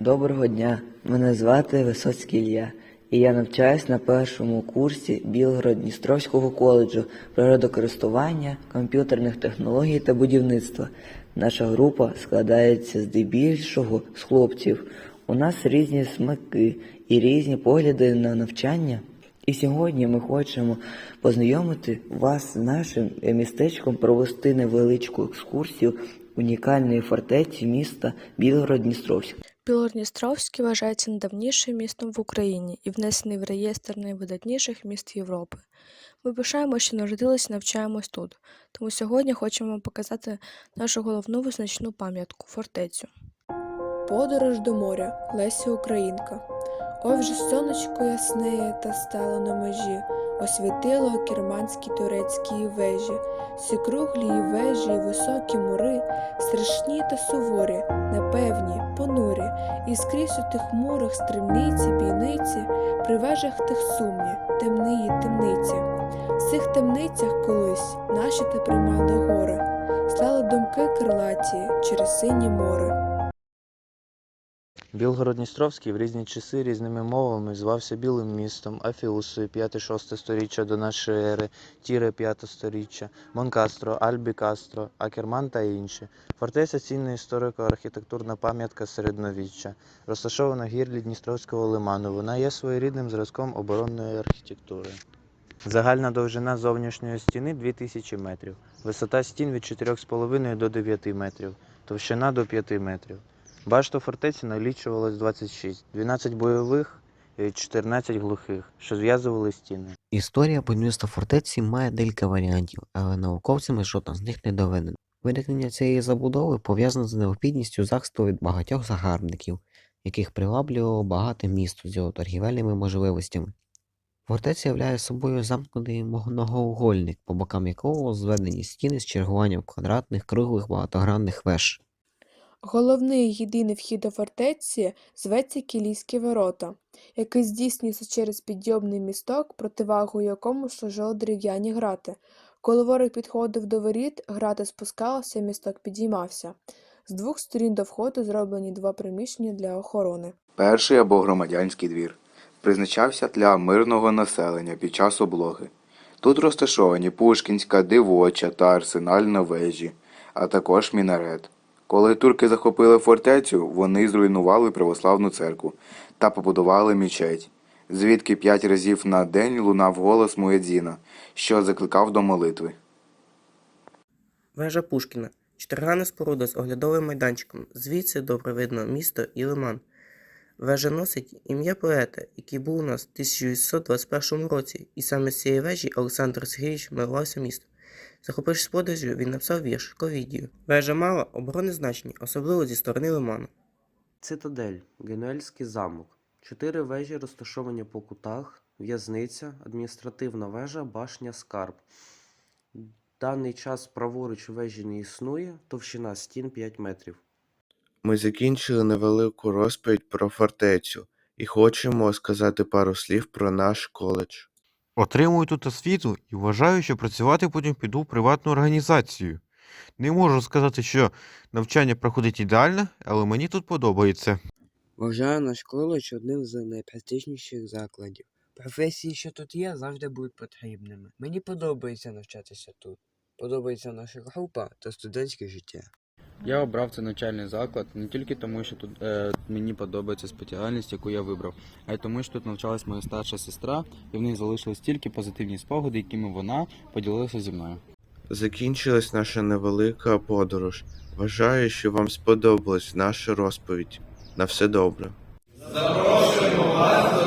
Доброго дня, мене звати Висоцький Ілля, і я навчаюсь на першому курсі Білгород-Дністровського коледжу природокористування, комп'ютерних технологій та будівництва. Наша група складається здебільшого з хлопців. У нас різні смаки і різні погляди на навчання. І сьогодні ми хочемо познайомити вас з нашим містечком, провести невеличку екскурсію унікальної фортеці міста Білгород-Дністровськ. Білгород-Дністровський вважається найдавнішим містом в Україні і внесений в реєстр найвидатніших міст Європи. Ми пишаємо, що народились і навчаємось тут, тому сьогодні хочемо вам показати нашу головну визначну пам'ятку фортецю. Подорож до моря Лесі Українка. Ой вже сонечко яснеє та стало на межі, освітило керманські турецькі вежі, всі круглі вежі, і високі мури, страшні та суворі, непевні, понурі, і скрізь у тих мурах стрімниці, бійниці, при вежах тих сумні, темниї темниці. В цих темницях колись наші та приймали гори, слали думки крилаті через синє море. Білгород-Дністровський в різні часи різними мовами звався Білим містом, Афіусою 5-6 сторіччя до нашої ери, Тіре 5 сторіччя, Монкастро, Альбі Кастро, Акерман та інші. Фортеця цінна історико-архітектурна пам'ятка середньовіччя, розташована гірлі Дністровського лиману. Вона є своєрідним зразком оборонної архітектури. Загальна довжина зовнішньої стіни 2000 метрів, висота стін від 4,5 до 9 метрів, товщина до 5 метрів. Башта фортеці налічувалось 26, 12 бойових і 14 глухих, що зв'язували стіни. Історія будівництва фортеці має декілька варіантів, але науковцями жодна з них не доведена. Виникнення цієї забудови пов'язане з необхідністю захисту від багатьох загарбників, яких приваблювало багате місто з його торгівельними можливостями. Фортеця являє собою замкнений многоугольник, по бокам якого зведені стіни з чергуванням квадратних, круглих, багатогранних веж. Головний єдиний вхід до фортеці зветься Кілійські ворота, який здійснюється через підйомний місток, противагою якому служили дерев'яні грати. Коли ворог підходив до воріт, грати спускалися, місток підіймався. З двох сторін до входу зроблені два приміщення для охорони. Перший або громадянський двір призначався для мирного населення під час облоги. Тут розташовані Пушкінська, Дивоча та Арсенальна вежі, а також мінарет. Коли турки захопили фортецю, вони зруйнували православну церкву та побудували мечеть, звідки п'ять разів на день лунав голос Муедзіна, що закликав до молитви. Вежа Пушкіна. Чотиригранна споруда з оглядовим майданчиком. Звідси добре видно місто і лиман. Вежа носить ім'я поета, який був у нас в 1621 році, і саме з цієї вежі Олександр Сергійович милувався містом. Захопившись подорожю, він написав вірш Ковідію. Вежа мала оборонне значення, особливо зі сторони лиману. Цитадель, Генуельський замок. Чотири вежі розташовані по кутах, в'язниця, адміністративна вежа, башня, скарб. Даний час праворуч вежі не існує, товщина стін 5 метрів. Ми закінчили невелику розповідь про фортецю і хочемо сказати пару слів про наш коледж. Отримую тут освіту і вважаю, що працювати потім піду в приватну організацію. Не можу сказати, що навчання проходить ідеально, але мені тут подобається. Вважаю наш коледж одним з найпрестижніших закладів. Професії, що тут є, завжди будуть потрібними. Мені подобається навчатися тут. Подобається наша група та студентське життя. Я обрав цей навчальний заклад не тільки тому, що тут е, мені подобається спеціальність, яку я вибрав, а й тому, що тут навчалась моя старша сестра, і в неї залишились тільки позитивні спогади, якими вона поділилася зі мною. Закінчилась наша невелика подорож. Вважаю, що вам сподобалась наша розповідь. На все добре. За